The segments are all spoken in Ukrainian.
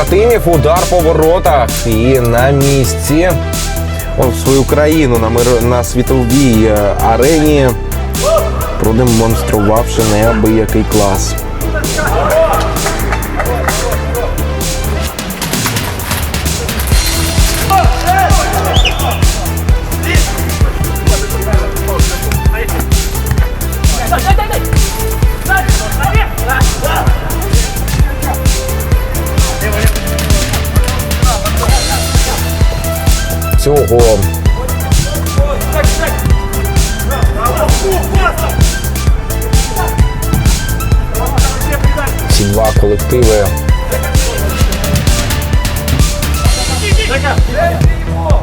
Побратимів, удар по воротах і на місці. В свою країну на, мир... на світовій е, арені продемонструвавши неабиякий клас. Цього ці два колективи. гол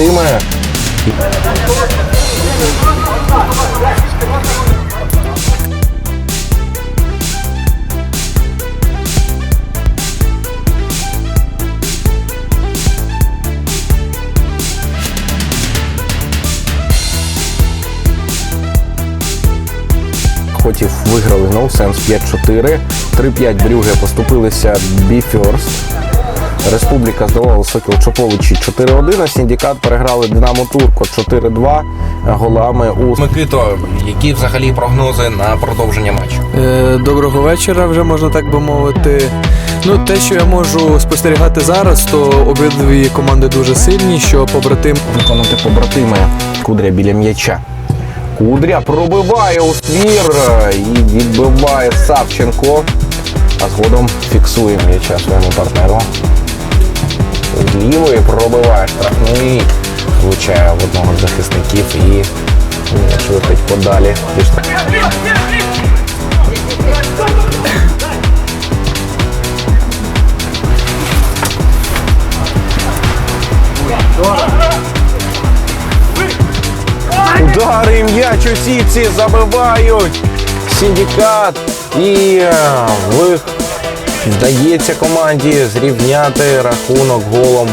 Побратими. Хотів виграли No Sense 5-4. 3-5 Брюге поступилися Біферст. Республіка здолала Сокіл Чоповичі 4-1, а Сіндікат переграли Динамо Турко 4-2 голами у Микито. Які взагалі прогнози на продовження матчу? Е, Доброго вечора, вже можна так би мовити. Ну, те, що я можу спостерігати зараз, то обидві команди дуже сильні, що побратим Виконати побратими Кудря біля м'яча. Кудря пробиває у ствір і відбиває Савченко, а згодом фіксує м'яча своєму партнеру. З лівої пробиває штрафний, влучає в одного з захисників і м'яч летить подалі. Удари м'яч у сітці забивають. Сіндікат і е, ви вдається команді зрівняти рахунок голом.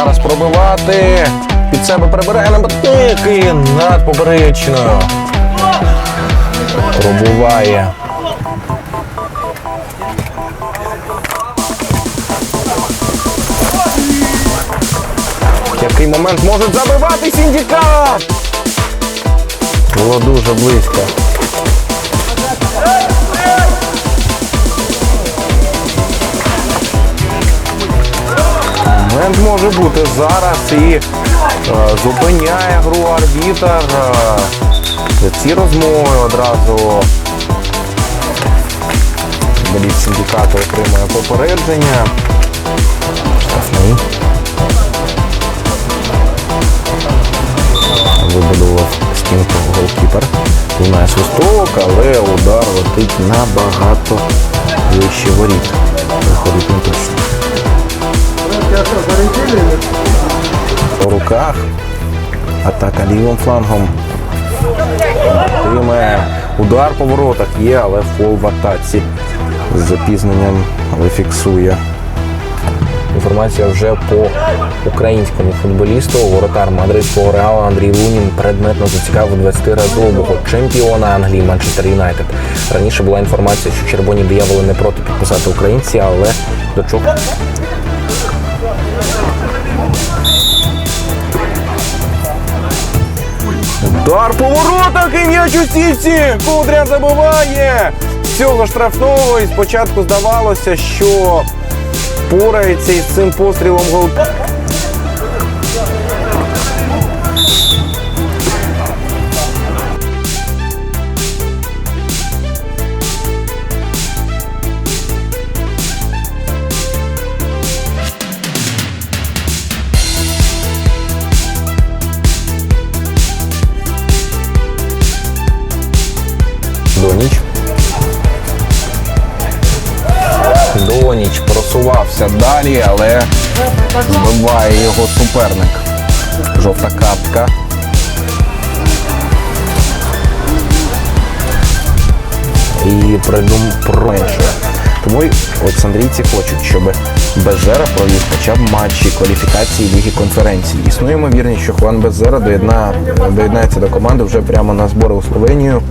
Зараз пробивати. Під себе прибирає на батики над поперечною. Пробуває. Який момент можуть забивати сіндикат? Було дуже близько. Момент може бути зараз і е, зупиняє гру арбітр. Е, ці розмови одразу боліт синдикату отримує попередження. Штрафний. Вибудував стінку голкіпер. Лунає свисток, але удар летить набагато вище воріт. Виходить не точно. По руках. Атака лівим флангом. Тиме. Удар по воротах є, але фол в атаці. З запізненням але фіксує Інформація вже по українському футболісту. Воротар мадридського реалу Андрій Лунін предметно зацікавив 20-разового чемпіона Англії Манчестер Юнайтед. Раніше була інформація, що червоні дияволи не проти підписати українці, але до Удар по воротах і м'яч у сітці! Кудря забиває! Всього штрафного і спочатку здавалося, що порається із цим пострілом гол. Просувався далі, але збиває його суперник. Жовта картка. І придум про менше. Тому Олександрійці хочуть, щоб Безера провів хоча б матчі кваліфікації Ліги конференції. Існує ймовірність, що Хуан Безера доєдна, доєднається до команди вже прямо на збори у Словенію.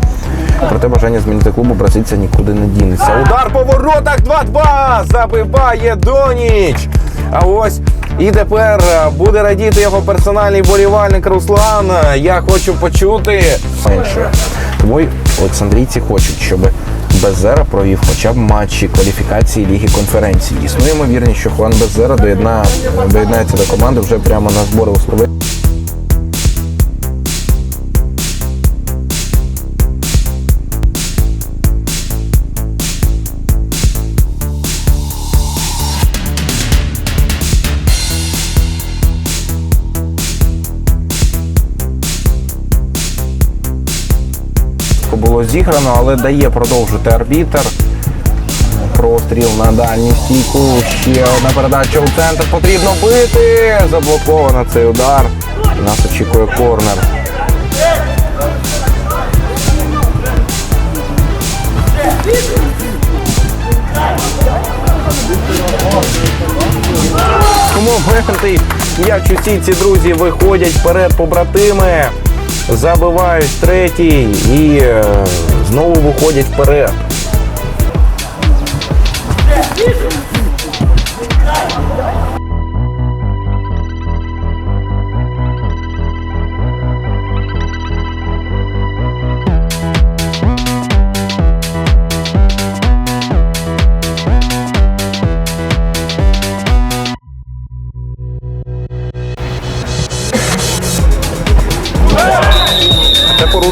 Проте бажання змінити клубу бразильця нікуди не дінеться. Удар по воротах 2-2! Забиває Доніч! А ось і тепер е, буде радіти його персональний болівальник Руслан. Я хочу почути менше. Тому Олександрійці хочуть, щоб Безера провів хоча б матчі кваліфікації Ліги конференції. Існує ймовірність, що Хуан Безера доєдна, доєднається до команди вже прямо на збори у Словенії. Було зіграно, але дає продовжити арбітер. Простріл на дальню стійку. Ще одна передача у центр. Потрібно бити. Заблоковано цей удар. Нас очікує корнер. Тому вигнутий м'яч у сітці, друзі, виходять вперед побратими забивають третій і е, знову виходять вперед.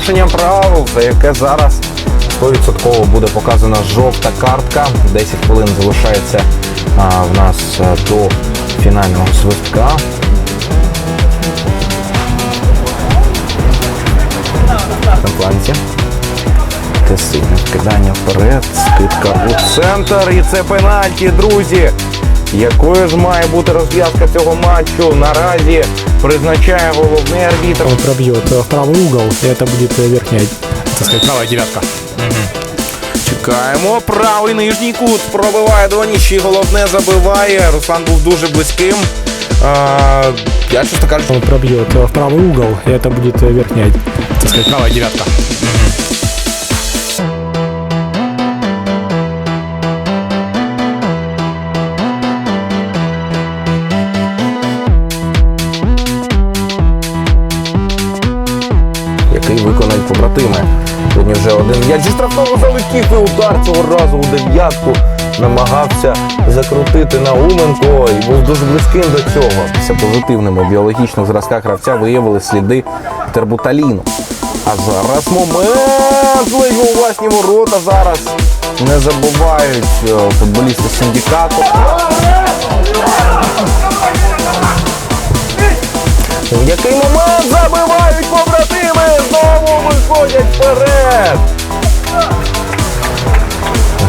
Це порушення правил, за яке зараз 100% буде показана жовта картка. 10 хвилин залишається а, в нас а, до фінального свистка. На фланці. Те сильне вкидання вперед, скидка у центр. І це пенальті, друзі Якою ж має бути розв'язка цього матчу? Наразі призначає головний арбітр. Он пробьет э, в правый угол, и это будет э, верхняя, так сказать, правая девятка. Чекаємо. Правий нижній кут пробиває Доніч і головне забиває. Руслан був дуже близьким. А, я чесно кажучи, Он пробьет э, в правый угол, и это будет э, верхняя, так сказать, правая девятка. Побратими. Сьогодні вже один м'яч зі штрафного залетів і удар цього разу у дев'ятку. Намагався закрутити Науменко і був дуже близьким до цього. Після позитивними біологічних зразках гравця виявили сліди тербуталіну. А зараз момент ледь у власні ворота зараз не забувають е, футболісти синдикату. В який момент забивають побратими, знову виходять вперед.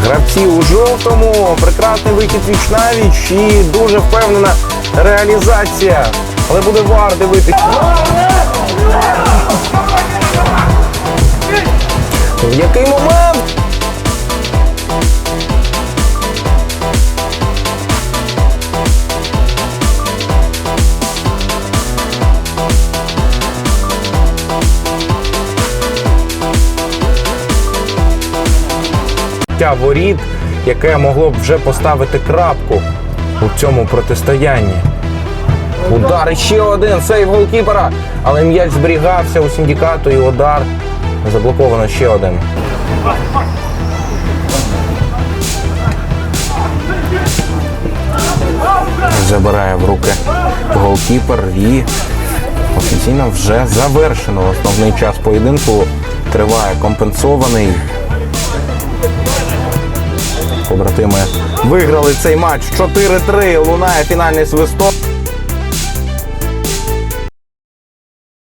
Гравці у жовтому, прекрасний вихід віч навіч і дуже впевнена реалізація. Але буде вар дивитися. В який момент? Відкриття воріт, яке могло б вже поставити крапку у цьому протистоянні. Удар ще один сейв голкіпера, але м'яч зберігався у синдикату і удар заблоковано ще один. Забирає в руки голкіпер і офіційно вже завершено основний час поєдинку. Триває компенсований. Побратими виграли цей матч 4-3. Лунає фінальний свисток.